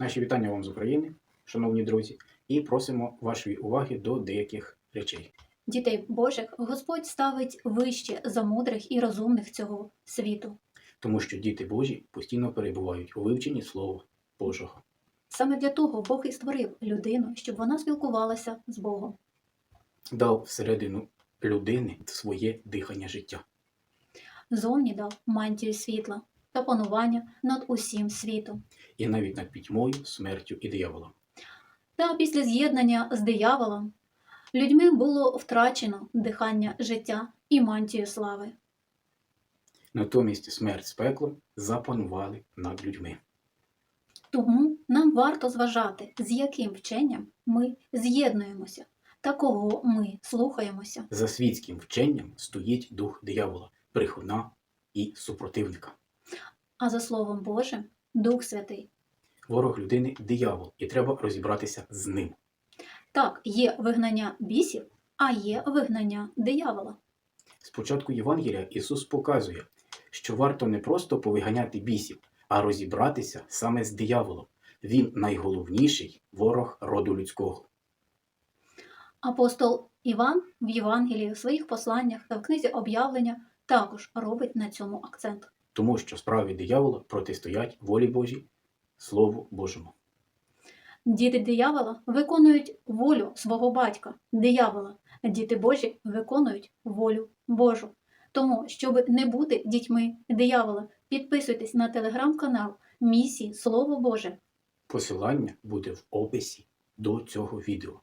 Наші вітання вам з України, шановні друзі, і просимо вашої уваги до деяких речей. Дітей Божих Господь ставить вище за мудрих і розумних цього світу. Тому що діти Божі постійно перебувають у вивченні Слова Божого. Саме для того Бог і створив людину, щоб вона спілкувалася з Богом. Дав всередину людини своє дихання життя. Зовні дав мантію світла та панування над усім світом. І навіть над пітьмою, смертю і дияволом. Та після з'єднання з дияволом людьми було втрачено дихання життя і мантію слави. Натомість смерть з пеклом запанували над людьми. Тому нам варто зважати, з яким вченням ми з'єднуємося та кого ми слухаємося. За світським вченням стоїть дух диявола, брехуна і супротивника. А за Словом Божим Дух Святий. Ворог людини диявол, і треба розібратися з ним. Так, є вигнання бісів, а є вигнання диявола. Спочатку Євангелія Ісус показує, що варто не просто повиганяти бісів, а розібратися саме з дияволом. Він найголовніший ворог роду людського. Апостол Іван в Євангелії, в своїх посланнях та в книзі об'явлення також робить на цьому акцент. Тому що справи диявола протистоять волі Божій, Слову Божому. Діти диявола виконують волю свого батька, диявола. Діти Божі виконують волю Божу. Тому, щоб не бути дітьми диявола, підписуйтесь на телеграм-канал Місії Слово Боже, Посилання буде в описі до цього відео.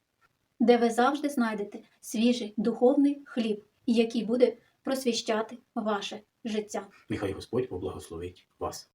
де ви завжди знайдете свіжий духовний хліб, який буде просвіщати ваше життя. Нехай Господь поблагословить вас.